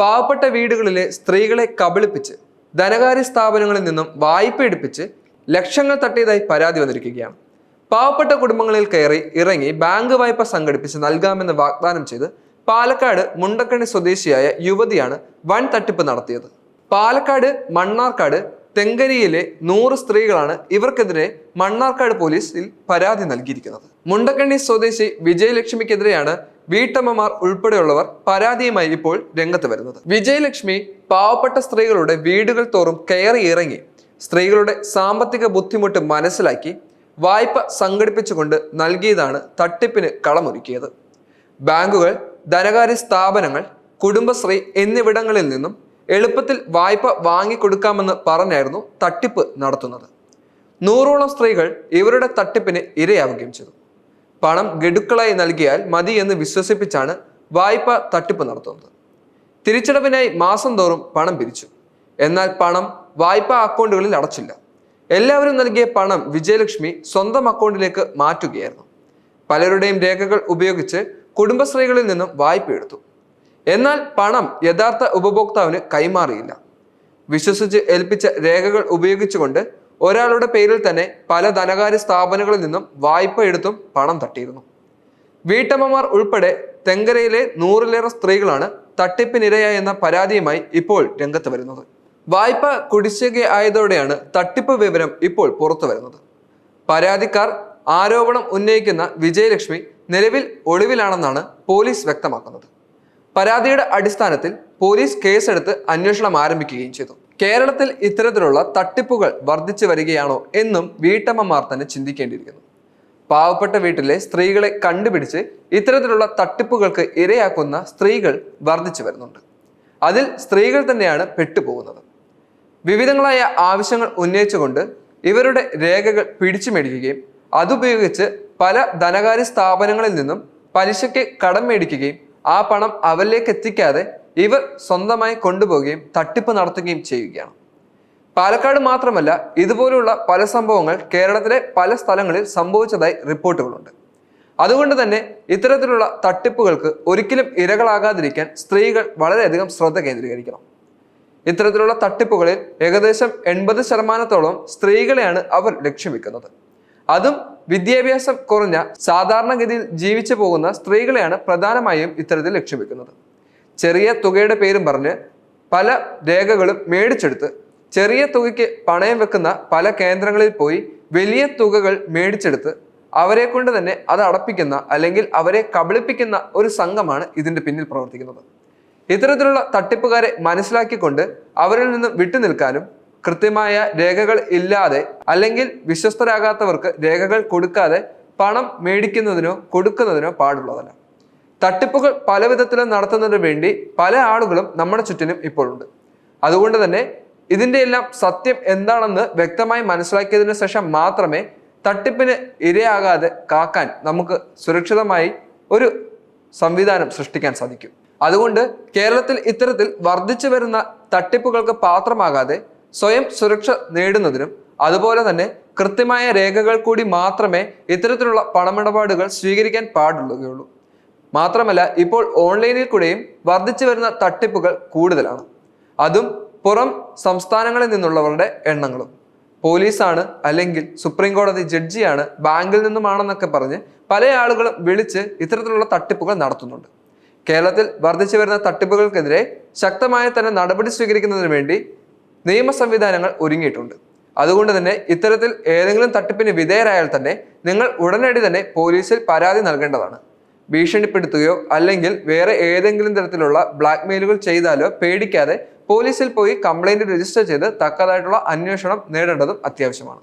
പാവപ്പെട്ട വീടുകളിലെ സ്ത്രീകളെ കബളിപ്പിച്ച് ധനകാര്യ സ്ഥാപനങ്ങളിൽ നിന്നും വായ്പ എടുപ്പിച്ച് ലക്ഷങ്ങൾ തട്ടിയതായി പരാതി വന്നിരിക്കുകയാണ്. പാവപ്പെട്ട കുടുംബങ്ങളിൽ കയറി ഇറങ്ങി ബാങ്ക് വായ്പ സംഘടിപ്പിച്ച് നൽകാമെന്ന് വാഗ്ദാനം ചെയ്ത് പാലക്കാട് മുണ്ടക്കണി സ്വദേശിയായ യുവതിയാണ് വൻ തട്ടിപ്പ് നടത്തിയത്. പാലക്കാട് മണ്ണാർക്കാട് തെങ്കരിയിലെ നൂറ് സ്ത്രീകളാണ് ഇവർക്കെതിരെ മണ്ണാർക്കാട് പോലീസിൽ പരാതി നൽകിയിരിക്കുന്നത്. മുണ്ടക്കണ്ണി സ്വദേശി വിജയലക്ഷ്മിക്കെതിരെയാണ് വീട്ടമ്മമാർ ഉൾപ്പെടെയുള്ളവർ പരാതിയുമായി ഇപ്പോൾ രംഗത്ത് വരുന്നത്. വിജയലക്ഷ്മി പാവപ്പെട്ട സ്ത്രീകളുടെ വീടുകൾ തോറും കയറി ഇറങ്ങി സ്ത്രീകളുടെ സാമ്പത്തിക ബുദ്ധിമുട്ട് മനസ്സിലാക്കി വായ്പ സംഘടിപ്പിച്ചുകൊണ്ട് നൽകിയതാണ് തട്ടിപ്പിന് കളമൊരുക്കിയത്. ബാങ്കുകൾ ധനകാര്യ സ്ഥാപനങ്ങൾ കുടുംബശ്രീ എന്നിവിടങ്ങളിൽ നിന്നും എളുപ്പത്തിൽ വായ്പ വാങ്ങിക്കൊടുക്കാമെന്ന് പറഞ്ഞായിരുന്നു തട്ടിപ്പ് നടത്തുന്നത്. നൂറോളം സ്ത്രീകൾ ഇവരുടെ തട്ടിപ്പിന് ഇരയാവുകയും ചെയ്തു. പണം ഗഡുക്കളായി നൽകിയാൽ മതി എന്ന് വിശ്വസിപ്പിച്ചാണ് വായ്പ തട്ടിപ്പ് നടത്തുന്നത്. തിരിച്ചടവിനായി മാസം തോറും പണം പിരിച്ചു. എന്നാൽ പണം വായ്പാ അക്കൗണ്ടുകളിൽ അടച്ചില്ല. എല്ലാവരും നൽകിയ പണം വിജയലക്ഷ്മി സ്വന്തം അക്കൗണ്ടിലേക്ക് മാറ്റുകയായിരുന്നു. പലരുടെയും രേഖകൾ ഉപയോഗിച്ച് കുടുംബശ്രീകളിൽ നിന്നും വായ്പ എടുത്തു. എന്നാൽ പണം യഥാർത്ഥ ഉപഭോക്താവിന് കൈമാറിയില്ല. വിശ്വസിച്ച് ഏൽപ്പിച്ച രേഖകൾ ഉപയോഗിച്ചുകൊണ്ട് ഒരാളുടെ പേരിൽ തന്നെ പല ധനകാര്യ സ്ഥാപനങ്ങളിൽ നിന്നും വായ്പ എടുത്തും പണം തട്ടിയിരുന്നു. വീട്ടമ്മമാർ ഉൾപ്പെടെ തെങ്കരയിലെ നൂറിലേറെ സ്ത്രീകളാണ് തട്ടിപ്പിനിരയായെന്ന പരാതിയുമായി ഇപ്പോൾ രംഗത്ത് വരുന്നത്. വായ്പ കുടിശ്ശിക ആയതോടെയാണ് തട്ടിപ്പ് വിവരം ഇപ്പോൾ പുറത്തു വരുന്നത്. പരാതിക്കാർ ആരോപണം ഉന്നയിക്കുന്ന വിജയലക്ഷ്മി നിലവിൽ ഒളിവിലാണെന്നാണ് പോലീസ് വ്യക്തമാക്കുന്നത്. പരാതിയുടെ അടിസ്ഥാനത്തിൽ പോലീസ് കേസെടുത്ത് അന്വേഷണം ആരംഭിക്കുകയും ചെയ്തു. കേരളത്തിൽ ഇത്തരത്തിലുള്ള തട്ടിപ്പുകൾ വർദ്ധിച്ചു വരികയാണോ എന്നും വീട്ടമ്മമാർ തന്നെ ചിന്തിക്കേണ്ടിയിരിക്കുന്നു. പാവപ്പെട്ട വീട്ടിലെ സ്ത്രീകളെ കണ്ടുപിടിച്ച് ഇത്തരത്തിലുള്ള തട്ടിപ്പുകൾക്ക് ഇരയാക്കുന്ന സ്ത്രീകൾ വർദ്ധിച്ചു വരുന്നുണ്ട്. അതിൽ സ്ത്രീകൾ തന്നെയാണ് പെട്ടുപോകുന്നത്. വിവിധങ്ങളായ ആവശ്യങ്ങൾ ഉന്നയിച്ചുകൊണ്ട് ഇവരുടെ രേഖകൾ പിടിച്ചു മേടിക്കുകയും അതുപയോഗിച്ച് പല ധനകാര്യ സ്ഥാപനങ്ങളിൽ നിന്നും പലിശയ്ക്ക് കടം മേടിക്കുകയും ആ പണം അവരിലേക്ക് എത്തിക്കാതെ ഇവർ സ്വന്തമായി കൊണ്ടുപോവുകയും തട്ടിപ്പ് നടത്തുകയും ചെയ്യുകയാണ്. പാലക്കാട് മാത്രമല്ല ഇതുപോലുള്ള പല സംഭവങ്ങൾ കേരളത്തിലെ പല സ്ഥലങ്ങളിൽ സംഭവിച്ചതായി റിപ്പോർട്ടുകളുണ്ട്. അതുകൊണ്ട് തന്നെ ഇത്തരത്തിലുള്ള തട്ടിപ്പുകൾക്ക് ഒരിക്കലും ഇരകളാകാതിരിക്കാൻ സ്ത്രീകൾ വളരെയധികം ശ്രദ്ധ കേന്ദ്രീകരിക്കണം. ഇത്തരത്തിലുള്ള തട്ടിപ്പുകളിൽ ഏകദേശം എൺപത് ശതമാനത്തോളം സ്ത്രീകളെയാണ് അവർ ലക്ഷ്യം വെക്കുന്നത് അതും വിദ്യാഭ്യാസം കുറഞ്ഞ സാധാരണഗതിയിൽ ജീവിച്ചു പോകുന്ന സ്ത്രീകളെയാണ് പ്രധാനമായും ഇത്തരത്തിൽ ലക്ഷ്യം വെക്കുന്നത് ചെറിയ തുകയുടെ പേരും പറഞ്ഞ് പല രേഖകളും മേടിച്ചെടുത്ത് ചെറിയ തുകയ്ക്ക് പണയം വെക്കുന്ന പല കേന്ദ്രങ്ങളിൽ പോയി വലിയ തുകകൾ മേടിച്ചെടുത്ത് അവരെ കൊണ്ട് തന്നെ അത് അടപ്പിക്കുന്ന അല്ലെങ്കിൽ അവരെ കബളിപ്പിക്കുന്ന ഒരു സംഘമാണ് ഇതിന്റെ പിന്നിൽ പ്രവർത്തിക്കുന്നത്. ഇത്തരത്തിലുള്ള തട്ടിപ്പുകാരെ മനസ്സിലാക്കിക്കൊണ്ട് അവരിൽ നിന്നും വിട്ടുനിൽക്കാനും കൃത്യമായ രേഖകൾ ഇല്ലാതെ അല്ലെങ്കിൽ വിശ്വസ്തരാകാത്തവർക്ക് രേഖകൾ കൊടുക്കാതെ പണം മേടിക്കുന്നതിനോ കൊടുക്കുന്നതിനോ പാടുള്ളതല്ല. തട്ടിപ്പുകൾ പല വിധത്തിലും നടത്തുന്നതിന് വേണ്ടി പല ആളുകളും നമ്മുടെ ചുറ്റിനും ഇപ്പോഴുണ്ട്. അതുകൊണ്ട് തന്നെ ഇതിന്റെ എല്ലാം സത്യം എന്താണെന്ന് വ്യക്തമായി മനസ്സിലാക്കിയതിനു ശേഷം മാത്രമേ തട്ടിപ്പിന് ഇരയാകാതെ കാക്കാൻ നമുക്ക് സുരക്ഷിതമായി ഒരു സംവിധാനം സൃഷ്ടിക്കാൻ സാധിക്കും. അതുകൊണ്ട് കേരളത്തിൽ ഇത്തരത്തിൽ വർദ്ധിച്ചു വരുന്ന തട്ടിപ്പുകൾക്ക് പാത്രമാകാതെ സ്വയം സുരക്ഷ നേടുന്നതിനും അതുപോലെ തന്നെ കൃത്യമായ രേഖകൾ കൂടി മാത്രമേ ഇത്തരത്തിലുള്ള പണമിടപാടുകൾ സ്വീകരിക്കാൻ പാടുള്ളൂ മാത്രമല്ല ഇപ്പോൾ ഓൺലൈനിൽ കൂടെയും വർദ്ധിച്ചു വരുന്ന തട്ടിപ്പുകൾ കൂടുതലാണ്. അതും പുറം സംസ്ഥാനങ്ങളിൽ നിന്നുള്ളവരുടെ എണ്ണങ്ങളും. പോലീസാണ് അല്ലെങ്കിൽ സുപ്രീം കോടതി ജഡ്ജിയാണ് ബാങ്കിൽ നിന്നുമാണെന്നൊക്കെ പറഞ്ഞ് പല ആളുകളും വിളിച്ച് ഇത്തരത്തിലുള്ള തട്ടിപ്പുകൾ നടത്തുന്നുണ്ട്. കേരളത്തിൽ വർദ്ധിച്ചു വരുന്ന തട്ടിപ്പുകൾക്കെതിരെ ശക്തമായ തന്നെ നടപടി സ്വീകരിക്കുന്നതിന് വേണ്ടി നിയമ സംവിധാനങ്ങൾ ഒരുങ്ങിയിട്ടുണ്ട്. അതുകൊണ്ട് തന്നെ ഇത്തരത്തിൽ ഏതെങ്കിലും തട്ടിപ്പിന് വിധേയരായാൽ തന്നെ നിങ്ങൾ ഉടനടി തന്നെ പോലീസിൽ പരാതി നൽകേണ്ടതാണ്. ഭീഷണിപ്പെടുത്തുകയോ അല്ലെങ്കിൽ വേറെ ഏതെങ്കിലും തരത്തിലുള്ള ബ്ലാക്ക് മെയിലുകൾ ചെയ്താലോ പേടിക്കാതെ പോലീസിൽ പോയി കംപ്ലൈന്റ് രജിസ്റ്റർ ചെയ്ത് തക്കതായിട്ടുള്ള അന്വേഷണം നേടേണ്ടതും അത്യാവശ്യമാണ്.